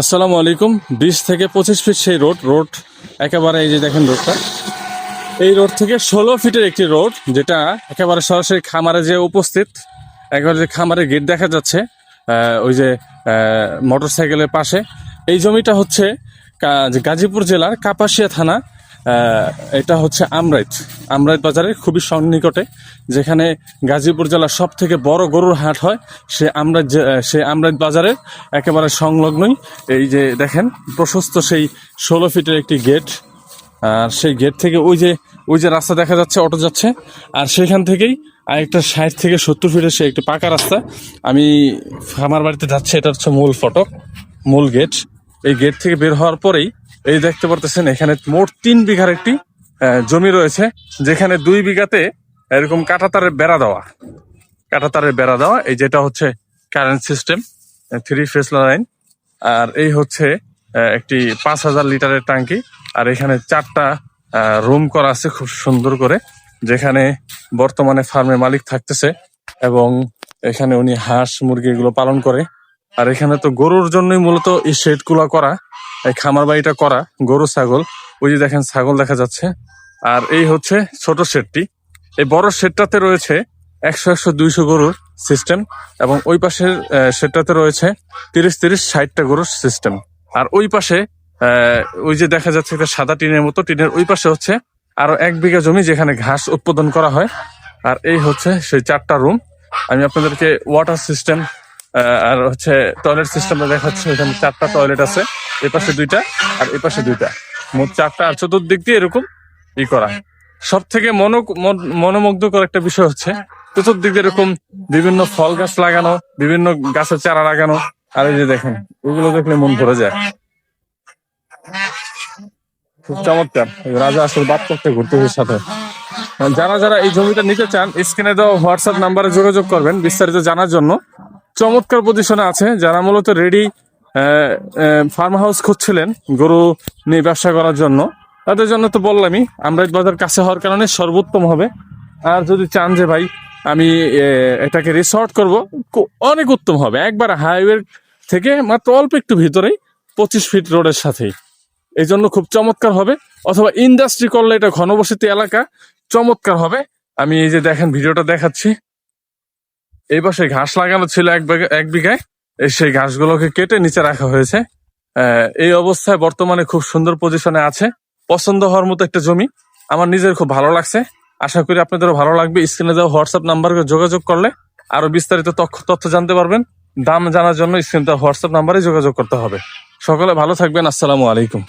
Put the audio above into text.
আসসালামু আলাইকুম। বিশ থেকে পঁচিশ ফিট সেই রোড। রোড একেবারে এই যে দেখেন রোডটা। এই রোড থেকে ষোলো ফিটের একটি রোড, যেটা একেবারে সরাসরি খামারে যে উপস্থিত। একেবারে যে খামারের গেট দেখা যাচ্ছে ওই যে মোটর সাইকেলের পাশে। এই জমিটা হচ্ছে গাজীপুর জেলার কাপাসিয়া থানা এটা হচ্ছে আমরাইত। আমরাইত বাজারের খুবই সন্নিকটে, যেখানে গাজীপুর জেলার সব থেকে বড় গরুর হাট হয়। সে আমরাইত যে- সে আমরাইত বাজারের একেবারে সংলগ্নই। এই যে দেখেন, প্রশস্ত সেই ষোলো ফিটের একটি গেট। আর সেই গেট থেকে ওই যে ওই যে রাস্তা দেখা যাচ্ছে, অটো যাচ্ছে। আর সেখান থেকেই আরেকটা ষাট থেকে সত্তর ফিটের সে একটি পাকা রাস্তা। আমি আমার বাড়িতে যাচ্ছে, এটা হচ্ছে মূল ফটক, মূল গেট। এই গেট থেকে বের হওয়ার পরেই এই দেখতে পারতেছেন, এখানে মোট তিন বিঘার একটি জমি রয়েছে, যেখানে দুই বিঘাতে এরকম কাঁটাতারের বেড়া দেওয়া। কাঁটাতারের বেড়া দেওয়া, এই যেটা হচ্ছে current system three phase line আর এই হচ্ছে একটি পাঁচ হাজার লিটারের ট্যাঙ্কি, আর এখানে চারটা রুম করা আছে খুব সুন্দর করে, যেখানে বর্তমানে ফার্মের মালিক থাকতেছে, এবং এখানে উনি হাঁস মুরগি এগুলো পালন করে আর এখানে তো গরুর জন্যই মূলত এই শেডগুলা করা, এই খামার বাড়িটা করা, গরু, ছাগল। ওই যে দেখেন, ছাগল দেখা যাচ্ছে। আর এই হচ্ছে ছোট শেডটি। এই বড় শেডটাতে রয়েছে একশো একশো দুইশো গরুর সিস্টেম এবং ওই পাশের শেডটাতে রয়েছে তিরিশ তিরিশ ষাটটা গরুর সিস্টেম আর ওই পাশে ওই যে দেখা যাচ্ছে একটা সাদা টিনের মতো, টিনের ওই পাশে হচ্ছে আরও এক বিঘা জমি যেখানে ঘাস উৎপাদন করা হয়। আর এই হচ্ছে সেই চারটা রুম আমি আপনাদেরকে ওয়াটার সিস্টেম আর হচ্ছে টয়লেট সিস্টেমটা দেখাচ্ছি, এখানে চারটা টয়লেট আছে এই পাশে দুইটা আর এই পাশে দুইটা। মোট চারটা আর চতুর্দিক দিয়ে এরকম ই করা। সব থেকে মনো, মন- মনোমুগ্ধকর একটা বিষয় হচ্ছে, চতুর্দিক দিয়ে এরকম বিভিন্ন ফল গাছ লাগানো, বিভিন্ন গাছের চারা লাগানো, আর এই যে দেখেন, ওগুলো দেখলে মন ভরে যায়। খুব চমৎকার। রাজা আসলে বাদ করতে ঘুরতে সাথে। যারা যারা এই জমিটা নিতে চান, স্ক্রিনে দেওয়া হোয়াটসঅ্যাপ নাম্বারে যোগাযোগ করবেন বিস্তারিত জানার জন্য। চমৎকার পজিশনে আছে, যারা মূলত রেডি ফার্ম হাউস খুঁজছিলেন গরু নিয়ে ব্যবসা করার জন্য। তাদের জন্য তো বললামই, আমরা বাজার কাছে হওয়ার কারণে সর্বোত্তম হবে। আর যদি চান যে ভাই, আমি এটাকে রিসর্ট করব অনেক উত্তম হবে। একবার হাইওয়ে থেকে মাত্র অল্প একটু ভিতরেই পঁচিশ ফিট রোডের সাথেই। এই জন্য খুব চমৎকার হবে। অথবা ইন্ডাস্ট্রি করলে এটা ঘনবসতি এলাকা, চমৎকার হবে। আমি এই যে দেখেন ভিডিওটা দেখাচ্ছি। এই পাশে ঘাস লাগানো ছিল এক এক বিঘায়। সেই ঘাসগুলোকে কেটে নিচে রাখা হয়েছে। এই অবস্থায় বর্তমানে খুব সুন্দর পজিশনে আছে। পছন্দ হওয়ার মতো একটা জমি। আমার নিজের খুব ভালো লাগছে। আশা করি আপনাদেরও ভালো লাগবে। স্ক্রিনে দেওয়া হোয়াটসঅ্যাপ নাম্বারে যোগাযোগ করলে আরও বিস্তারিত তথ্য- তথ্য জানতে পারবেন। দাম জানার জন্য স্ক্রিনে দেওয়া হোয়াটসঅ্যাপ নাম্বারে যোগাযোগ করতে হবে। সকলে ভালো থাকবেন। আসসালামু আলাইকুম।